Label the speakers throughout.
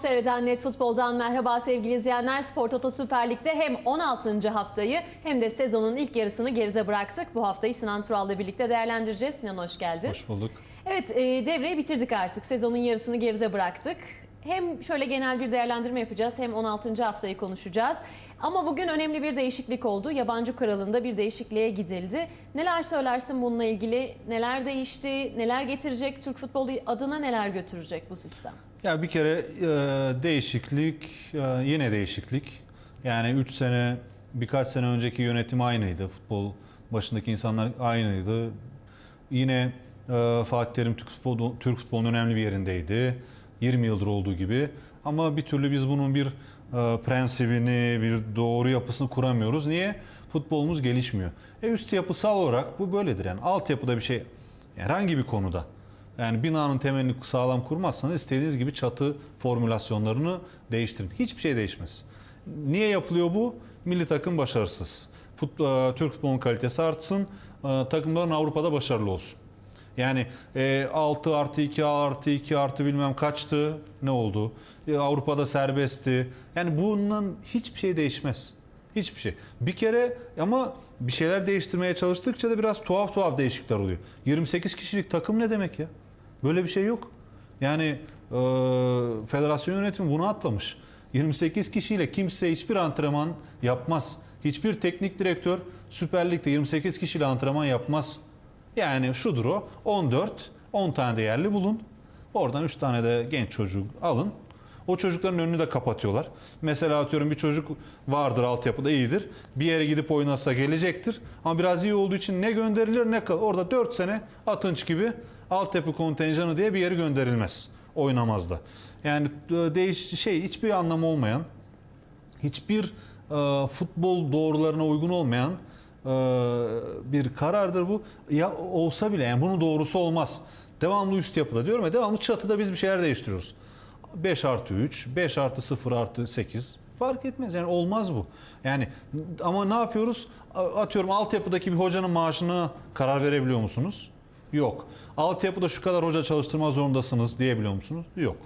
Speaker 1: TRT Net Futbol'dan merhaba sevgili izleyenler. Spor Toto Süper Lig'de hem 16. haftayı hem de sezonun ilk yarısını geride bıraktık. Bu haftayı Sinan Tural'la birlikte değerlendireceğiz. Sinan hoş geldin.
Speaker 2: Hoş bulduk.
Speaker 1: Evet e, devreyi bitirdik artık. Sezonun yarısını geride bıraktık. Hem şöyle genel bir değerlendirme yapacağız hem 16. haftayı konuşacağız. Ama bugün önemli bir değişiklik oldu. Yabancı kralında bir değişikliğe gidildi. Neler söylersin bununla ilgili? Neler değişti? Neler getirecek? Türk futbolu adına neler götürecek bu sistem?
Speaker 2: Ya bir kere e, değişiklik, e, yine değişiklik. Yani 3 sene, birkaç sene önceki yönetim aynıydı. Futbol başındaki insanlar aynıydı. Yine e, Fatih Terim Türk, futbolu, Türk futbolunun önemli bir yerindeydi. 20 yıldır olduğu gibi. Ama bir türlü biz bunun bir e, prensibini, bir doğru yapısını kuramıyoruz. Niye? Futbolumuz gelişmiyor. E üst yapısal olarak bu böyledir. Yani altyapıda bir şey, herhangi bir konuda. Yani binanın temelini sağlam kurmazsanız istediğiniz gibi çatı formülasyonlarını değiştirin. Hiçbir şey değişmez. Niye yapılıyor bu? Milli takım başarısız. Fut, e, Türk futbolunun kalitesi artsın, e, takımların Avrupa'da başarılı olsun. Yani e, 6 artı 2 artı 2 artı bilmem kaçtı ne oldu? E, Avrupa'da serbestti. Yani bunun hiçbir şey değişmez. Hiçbir şey. Bir kere ama bir şeyler değiştirmeye çalıştıkça da biraz tuhaf tuhaf değişiklikler oluyor. 28 kişilik takım ne demek ya? Böyle bir şey yok. Yani e, federasyon yönetimi bunu atlamış. 28 kişiyle kimse hiçbir antrenman yapmaz. Hiçbir teknik direktör Süper Lig'de 28 kişiyle antrenman yapmaz. Yani şudur o 14, 10 tane de yerli bulun. Oradan 3 tane de genç çocuk alın. O çocukların önünü de kapatıyorlar. Mesela atıyorum bir çocuk vardır altyapıda iyidir. Bir yere gidip oynasa gelecektir. Ama biraz iyi olduğu için ne gönderilir ne kalır. Orada 4 sene Atınç gibi altyapı kontenjanı diye bir yere gönderilmez. Oynamaz da. Yani e, değiş şey hiçbir anlamı olmayan, hiçbir e, futbol doğrularına uygun olmayan e, bir karardır bu. Ya olsa bile yani bunun doğrusu olmaz. Devamlı üst yapıda diyorum ya devamlı çatıda biz bir şeyler değiştiriyoruz. 5 artı 3, 5 artı 0 artı 8 fark etmez yani olmaz bu. Yani ama ne yapıyoruz? Atıyorum altyapıdaki bir hocanın maaşına karar verebiliyor musunuz? Yok. Altyapıda şu kadar hoca çalıştırma zorundasınız diyebiliyor musunuz? Yok.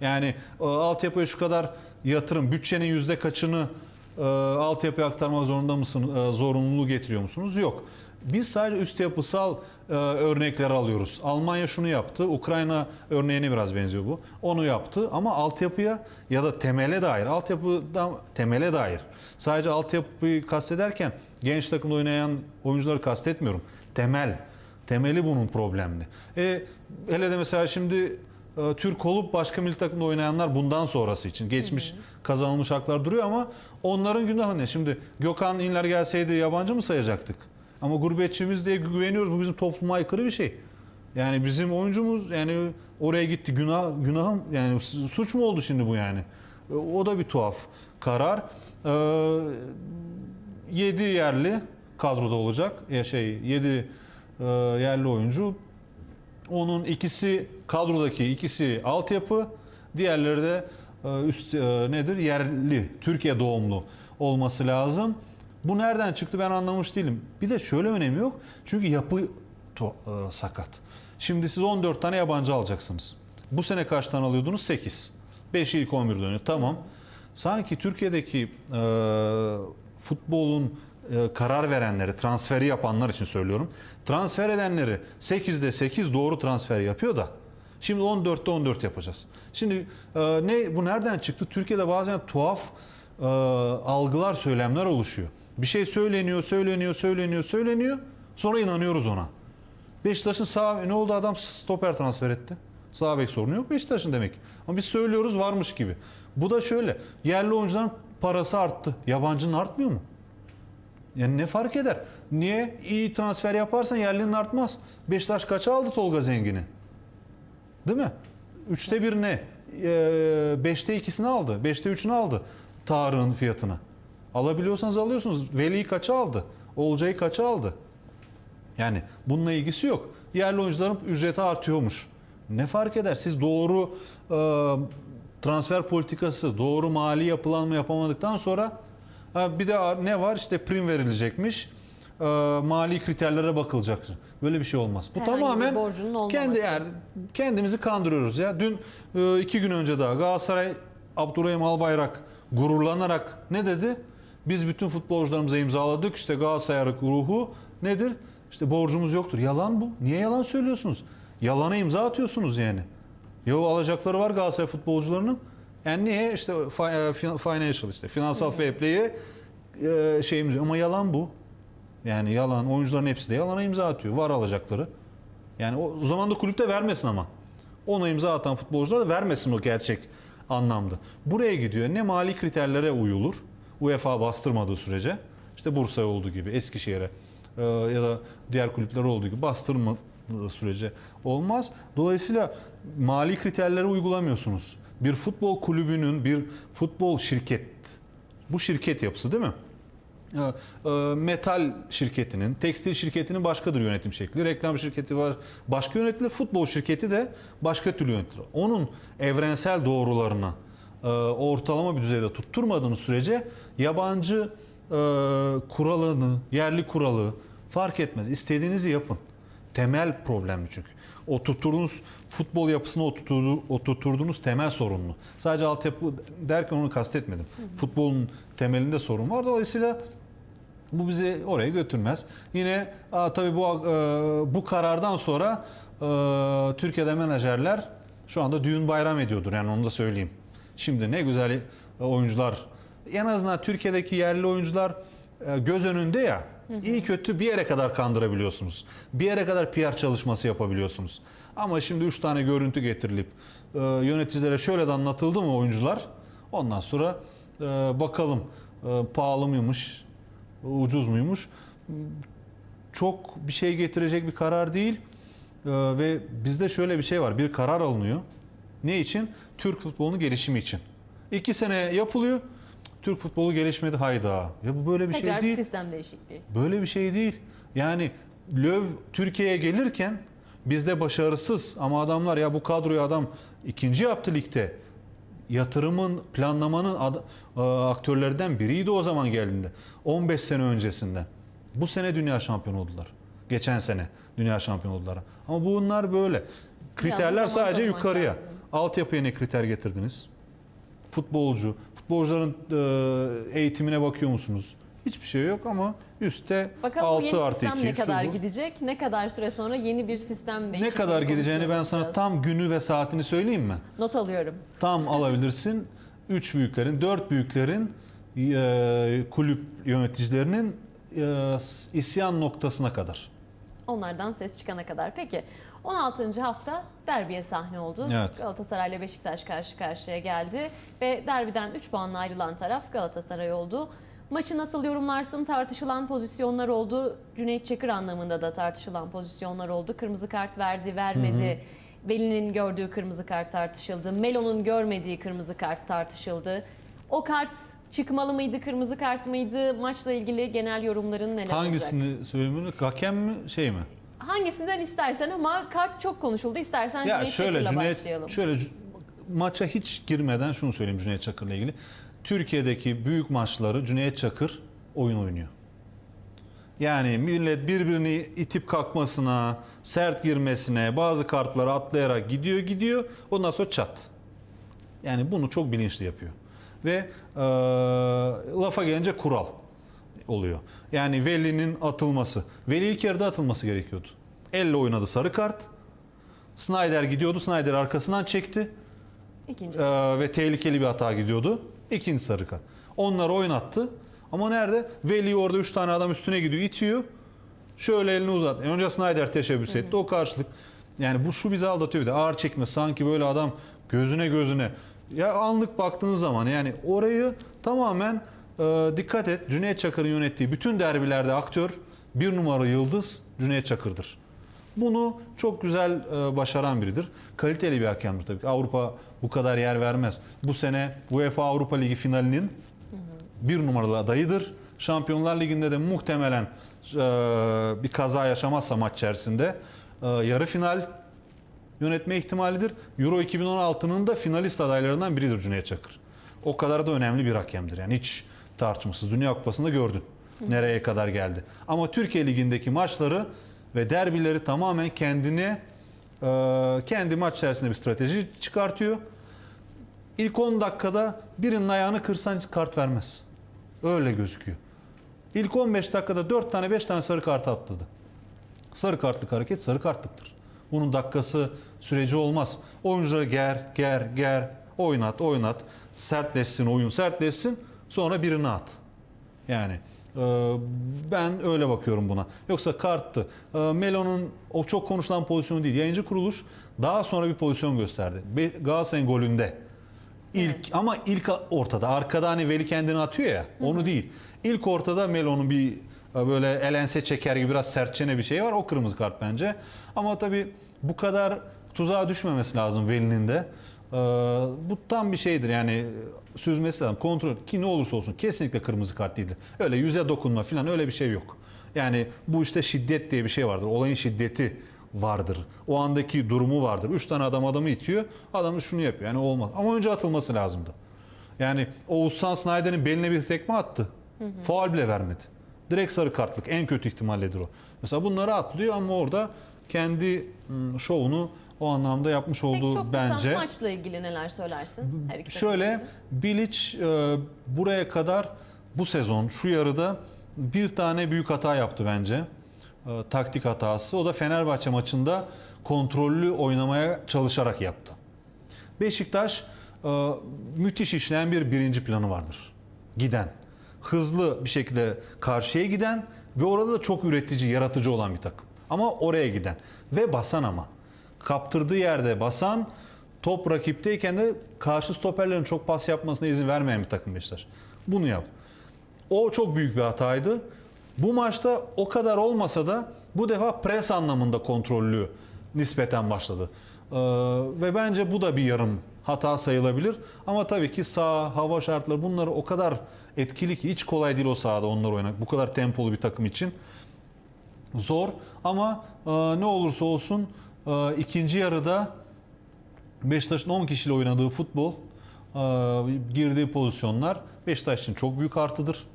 Speaker 2: Yani e, altyapıya şu kadar yatırım, bütçenin yüzde kaçını e, altyapıya aktarma zorunda mısın, e, zorunluluğu getiriyor musunuz? Yok. Biz sadece üst yapısal e, örnekleri alıyoruz. Almanya şunu yaptı, Ukrayna örneğine biraz benziyor bu. Onu yaptı ama altyapıya ya da temele dair, altyapıdan temele dair. Sadece altyapıyı kastederken genç takımda oynayan oyuncuları kastetmiyorum. Temel, temeli bunun problemli. E, hele de mesela şimdi e, Türk olup başka milli takımda oynayanlar bundan sonrası için geçmiş kazanılmış haklar duruyor ama onların günahı ne? Şimdi Gökhan İnler gelseydi yabancı mı sayacaktık? Ama gurbetçimiz diye güveniyoruz. Bu bizim topluma aykırı bir şey. Yani bizim oyuncumuz yani oraya gitti. Günah günahım yani suç mu oldu şimdi bu yani? E, O da bir tuhaf karar. Ee, 7 yerli kadroda olacak. Ya şey 7 yerli oyuncu. Onun ikisi kadrodaki ikisi altyapı, diğerleri de e, üst e, nedir? Yerli, Türkiye doğumlu olması lazım. Bu nereden çıktı ben anlamış değilim. Bir de şöyle önemi yok. Çünkü yapı to- e, sakat. Şimdi siz 14 tane yabancı alacaksınız. Bu sene kaç tane alıyordunuz? 8. 5 ilk 11 dönüyor. Tamam. Sanki Türkiye'deki e, futbolun e, karar verenleri, transferi yapanlar için söylüyorum. Transfer edenleri 8'de 8 doğru transfer yapıyor da şimdi 14'te 14 yapacağız. Şimdi e, ne bu nereden çıktı? Türkiye'de bazen tuhaf e, algılar, söylemler oluşuyor. Bir şey söyleniyor, söyleniyor, söyleniyor, söyleniyor. Sonra inanıyoruz ona. Beşiktaş'ın sağ ne oldu adam stoper transfer etti. Sağ bek sorunu yok Beşiktaş'ın demek. Ama biz söylüyoruz varmış gibi. Bu da şöyle. Yerli oyuncuların parası arttı. Yabancının artmıyor mu? Yani ne fark eder? Niye? iyi transfer yaparsan yerlinin artmaz. Beşiktaş kaça aldı Tolga Zengin'i? Değil mi? Üçte bir ne? Ee, beşte ikisini aldı. Beşte üçünü aldı. Tarık'ın fiyatını. Alabiliyorsanız alıyorsunuz. Veli'yi kaça aldı? Olcay'ı kaça aldı? Yani bununla ilgisi yok. Yerli oyuncuların ücreti artıyormuş. Ne fark eder? Siz doğru e, transfer politikası, doğru mali yapılanma yapamadıktan sonra ha, bir de ne var? İşte prim verilecekmiş. E, mali kriterlere bakılacak. Böyle bir şey olmaz. Bu
Speaker 1: Herhangi bir
Speaker 2: tamamen
Speaker 1: borcunun olmaması.
Speaker 2: kendi yani kendimizi kandırıyoruz ya. Dün e, iki gün önce daha Galatasaray Abdurrahim Albayrak gururlanarak ne dedi? Biz bütün futbolcularımıza imzaladık. İşte Galatasaray ruhu nedir? İşte borcumuz yoktur. Yalan bu. Niye yalan söylüyorsunuz? Yalana imza atıyorsunuz yani. Yo alacakları var Galatasaray futbolcularının. Yani niye? İşte e, fin- financial işte finansal fair play'e e, şeyimiz ama yalan bu. Yani yalan. Oyuncuların hepsi de yalana imza atıyor. Var alacakları. Yani o, o zaman da kulüpte vermesin ama. Ona imza atan futbolcular da vermesin o gerçek anlamda. Buraya gidiyor. Ne mali kriterlere uyulur. UEFA bastırmadığı sürece. işte Bursa'ya olduğu gibi Eskişehir'e e, ya da diğer kulüpler olduğu gibi bastırmadığı sürece olmaz. Dolayısıyla mali kriterlere uygulamıyorsunuz. Bir futbol kulübünün bir futbol şirket bu şirket yapısı değil mi? E, metal şirketinin, tekstil şirketinin başkadır yönetim şekli. Reklam şirketi var, başka yönetilir. Futbol şirketi de başka türlü yönetilir. Onun evrensel doğrularına e, ortalama bir düzeyde tutturmadığınız sürece yabancı e, kuralını, yerli kuralı fark etmez. İstediğinizi yapın. Temel problemli çünkü. Oturttuğunuz futbol yapısına oturttuğu- oturttuğunuz temel sorunlu. Sadece altyapı derken onu kastetmedim. Futbolun temelinde sorun var. Dolayısıyla bu bizi oraya götürmez. Yine aa, tabii bu e, bu karardan sonra e, Türkiye'de menajerler şu anda düğün bayram ediyordur yani onu da söyleyeyim. Şimdi ne güzel oyuncular en azından Türkiye'deki yerli oyuncular e, göz önünde ya. İyi kötü bir yere kadar kandırabiliyorsunuz. Bir yere kadar PR çalışması yapabiliyorsunuz. Ama şimdi 3 tane görüntü getirilip e, yöneticilere şöyle de anlatıldı mı oyuncular? Ondan sonra e, bakalım e, pahalı mıymış, ucuz muymuş? Çok bir şey getirecek bir karar değil. Ee, ve bizde şöyle bir şey var. Bir karar alınıyor. Ne için? Türk futbolunun gelişimi için. İki sene yapılıyor. Türk futbolu gelişmedi hayda. Ya bu böyle bir
Speaker 1: Tekrar
Speaker 2: şey değil.
Speaker 1: sistem değişikliği.
Speaker 2: Böyle bir şey değil. Yani Löw Türkiye'ye gelirken bizde başarısız ama adamlar ya bu kadroyu adam ikinci yaptı ligde. Yatırımın, planlamanın ad- e, aktörlerinden biriydi o zaman geldiğinde. 15 sene öncesinden. Bu sene dünya şampiyonu oldular. Geçen sene dünya şampiyonu oldular. Ama bunlar böyle. Kriterler
Speaker 1: zaman
Speaker 2: sadece yukarıya.
Speaker 1: lazım.
Speaker 2: Altyapıya ne kriter getirdiniz? Futbolcu, futbolcuların e, eğitimine bakıyor musunuz? Hiçbir şey yok ama üstte
Speaker 1: Bakalım bu
Speaker 2: 6
Speaker 1: yeni
Speaker 2: artı
Speaker 1: sistem
Speaker 2: 2
Speaker 1: ne kadar
Speaker 2: şu bu.
Speaker 1: gidecek? Ne kadar süre sonra yeni bir sistem değişikliği
Speaker 2: Ne kadar gideceğini ben sana tam günü ve saatini söyleyeyim mi?
Speaker 1: Not alıyorum.
Speaker 2: Tam alabilirsin. 3 büyüklerin, 4 büyüklerin e, kulüp yöneticilerinin e, isyan noktasına kadar.
Speaker 1: Onlardan ses çıkana kadar. Peki 16. hafta derbiye sahne oldu.
Speaker 2: Evet.
Speaker 1: Galatasaray ile Beşiktaş karşı karşıya geldi ve derbiden 3 puanla ayrılan taraf Galatasaray oldu. Maçı nasıl yorumlarsın? Tartışılan pozisyonlar oldu. Cüneyt Çakır anlamında da tartışılan pozisyonlar oldu. Kırmızı kart verdi, vermedi. Veli'nin gördüğü kırmızı kart tartışıldı. Melo'nun görmediği kırmızı kart tartışıldı. O kart çıkmalı mıydı, kırmızı kart mıydı? Maçla ilgili genel yorumların neler olacak?
Speaker 2: Hangisini söyleyeyim? Hakem mi şey mi?
Speaker 1: Hangisinden istersen ama kart çok konuşuldu. İstersen
Speaker 2: Ya
Speaker 1: Cüneyt
Speaker 2: şöyle
Speaker 1: Çakır'la
Speaker 2: Cüneyt
Speaker 1: başlayalım.
Speaker 2: şöyle maça hiç girmeden şunu söyleyeyim Cüneyt Çakır'la ilgili. Türkiye'deki büyük maçları Cüneyt Çakır oyun oynuyor. Yani millet birbirini itip kalkmasına, sert girmesine, bazı kartları atlayarak gidiyor gidiyor. Ondan sonra çat. Yani bunu çok bilinçli yapıyor. Ve eee, lafa gelince kural oluyor. Yani Veli'nin atılması. Veli ilk yarıda atılması gerekiyordu. Elle oynadı sarı kart. Snyder gidiyordu. Snyder arkasından çekti.
Speaker 1: İkincisi.
Speaker 2: Ee, ve tehlikeli bir hata gidiyordu. İkinci sarı kart. Onları oynattı. Ama nerede? Veli orada 3 tane adam üstüne gidiyor, itiyor. Şöyle elini uzat. E, Önce Snyder teşebbüs etti. O karşılık. Yani bu şu bizi aldatıyor bir de. Ağır çekme. Sanki böyle adam gözüne gözüne. Ya anlık baktığınız zaman yani orayı tamamen e, dikkat et. Cüneyt Çakır'ın yönettiği bütün derbilerde aktör bir numara yıldız Cüneyt Çakır'dır. Bunu çok güzel e, başaran biridir. Kaliteli bir hakemdir tabii ki. Avrupa bu kadar yer vermez. Bu sene UEFA Avrupa Ligi finalinin bir numaralı adayıdır. Şampiyonlar Ligi'nde de muhtemelen e, bir kaza yaşamazsa maç içerisinde e, yarı final yönetme ihtimalidir. Euro 2016'nın da finalist adaylarından biridir Cüneyt Çakır. O kadar da önemli bir hakemdir. Yani hiç tartışmasız. Dünya Kupası'nda gördün nereye kadar geldi. Ama Türkiye Ligi'ndeki maçları ve derbileri tamamen kendine e, kendi maç içerisinde bir strateji çıkartıyor. İlk 10 dakikada birinin ayağını kırsan kart vermez. Öyle gözüküyor. İlk 15 dakikada 4 tane 5 tane sarı kart atladı. Sarı kartlık hareket sarı kartlıktır. Bunun dakikası süreci olmaz. Oyuncuları ger, ger, ger, oynat, oynat. Sertleşsin, oyun sertleşsin. Sonra birini at. Yani ben öyle bakıyorum buna. Yoksa karttı. E, Melo'nun o çok konuşulan pozisyonu değil. Yayıncı kuruluş daha sonra bir pozisyon gösterdi. Galatasaray'ın golünde. İlk ama ilk ortada. Arkada hani Veli kendini atıyor ya. Onu değil. İlk ortada Melo'nun bir e, böyle elense çeker gibi biraz sertçene bir şey var. O kırmızı kart bence. Ama tabii bu kadar tuzağa düşmemesi lazım Veli'nin de. E, bu tam bir şeydir yani süzmesi lazım. Kontrol ki ne olursa olsun kesinlikle kırmızı kart değildir. Öyle yüze dokunma falan öyle bir şey yok. Yani bu işte şiddet diye bir şey vardır. Olayın şiddeti vardır. O andaki durumu vardır. Üç tane adam adamı itiyor. Adam da şunu yapıyor. Yani olmaz. Ama önce atılması lazımdı. Yani Oğuzhan Snyder'in beline bir tekme attı. Faul bile vermedi. Direkt sarı kartlık. En kötü ihtimalledir o. Mesela bunları atlıyor ama orada kendi mm, şovunu o anlamda yapmış
Speaker 1: Peki
Speaker 2: olduğu
Speaker 1: çok
Speaker 2: bence.
Speaker 1: kısa maçla ilgili neler söylersin? Her iki
Speaker 2: Şöyle. Bilic e, buraya kadar bu sezon şu yarıda bir tane büyük hata yaptı bence. E, taktik hatası. O da Fenerbahçe maçında kontrollü oynamaya çalışarak yaptı. Beşiktaş e, müthiş işleyen bir birinci planı vardır. Giden. Hızlı bir şekilde karşıya giden ve orada da çok üretici, yaratıcı olan bir takım. Ama oraya giden. Ve basan ama. Kaptırdığı yerde basan, top rakipteyken de karşı stoperlerin çok pas yapmasına izin vermeyen bir takım Beşiktaş. Bunu yap. O çok büyük bir hataydı. Bu maçta o kadar olmasa da bu defa pres anlamında kontrollü nispeten başladı. Ee, ve bence bu da bir yarım hata sayılabilir. Ama tabii ki sağ, hava şartları bunları o kadar etkili ki hiç kolay değil o sahada onları oynamak. Bu kadar tempolu bir takım için zor. Ama e, ne olursa olsun ikinci yarıda Beşiktaş'ın 10 kişiyle oynadığı futbol, e, girdiği pozisyonlar Beşiktaş için çok büyük artıdır.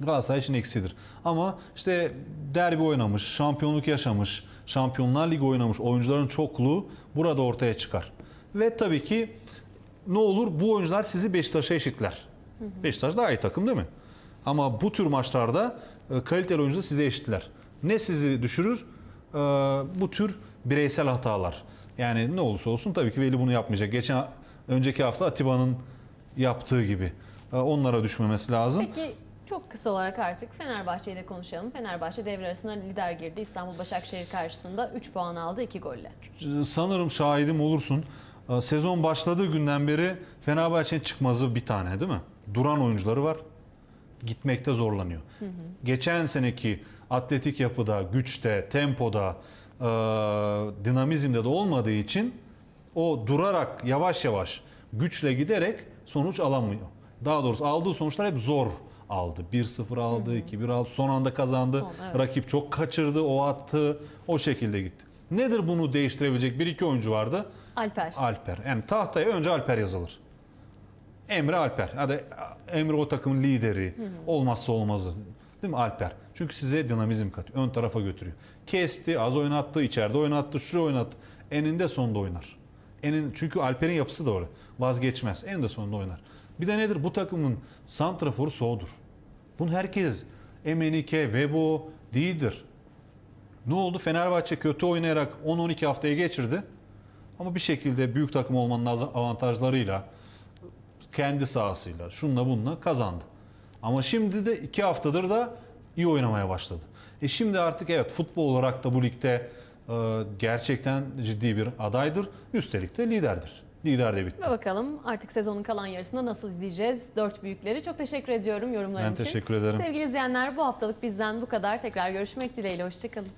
Speaker 2: Galatasaray için eksidir. Ama işte derbi oynamış, şampiyonluk yaşamış, Şampiyonlar Ligi oynamış oyuncuların çokluğu burada ortaya çıkar. Ve tabii ki ne olur bu oyuncular sizi Beşiktaş'a eşitler. Beşiktaş daha iyi takım değil mi? Ama bu tür maçlarda e, kaliteli oyuncular size eşitler. Ne sizi düşürür? E, bu tür bireysel hatalar. Yani ne olursa olsun tabii ki Veli bunu yapmayacak. Geçen önceki hafta Atiba'nın yaptığı gibi. E, onlara düşmemesi lazım.
Speaker 1: Peki çok kısa olarak artık Fenerbahçe ile konuşalım. Fenerbahçe devre arasında lider girdi. İstanbul Başakşehir karşısında 3 puan aldı 2 golle.
Speaker 2: sanırım şahidim olursun. Ee, Sezon başladığı günden beri Fenerbahçe'nin çıkmazı bir tane değil mi? Duran oyuncuları var. Gitmekte zorlanıyor. Geçen seneki atletik yapıda, güçte, tempoda, e, dinamizmde de olmadığı için o durarak yavaş yavaş güçle giderek sonuç alamıyor. Daha doğrusu aldığı sonuçlar hep zor aldı. 1-0 aldı, 2-1 aldı. Son anda kazandı.
Speaker 1: Son, evet.
Speaker 2: Rakip çok kaçırdı, o attı. O şekilde gitti. Nedir bunu değiştirebilecek bir iki oyuncu vardı?
Speaker 1: Alper.
Speaker 2: Alper. Yani tahtaya önce Alper yazılır. Emre Alper. Hadi Emre o takımın lideri. Olmazsa olmazı. Değil mi Alper? Çünkü size dinamizm katıyor. Ön tarafa götürüyor. Kesti, az oynattı, içeride oynattı, şuraya oynattı. Eninde sonunda oynar. Enin, çünkü Alper'in yapısı da öyle. Vazgeçmez. Eninde sonunda oynar. Bir de nedir? Bu takımın santraforu soğudur. Bunu herkes Emenike, Vebo değildir. Ne oldu? Fenerbahçe kötü oynayarak 10-12 haftaya geçirdi. Ama bir şekilde büyük takım olmanın avantajlarıyla kendi sahasıyla şunla bununla kazandı. Ama şimdi de iki haftadır da iyi oynamaya başladı. E şimdi artık evet futbol olarak da bu ligde e, gerçekten ciddi bir adaydır. Üstelik de liderdir. Lider de bitti.
Speaker 1: Ve bakalım artık sezonun kalan yarısında nasıl izleyeceğiz dört büyükleri. Çok teşekkür ediyorum yorumların
Speaker 2: Ben
Speaker 1: için.
Speaker 2: teşekkür ederim.
Speaker 1: Sevgili izleyenler bu haftalık bizden bu kadar. Tekrar görüşmek dileğiyle. Hoşçakalın.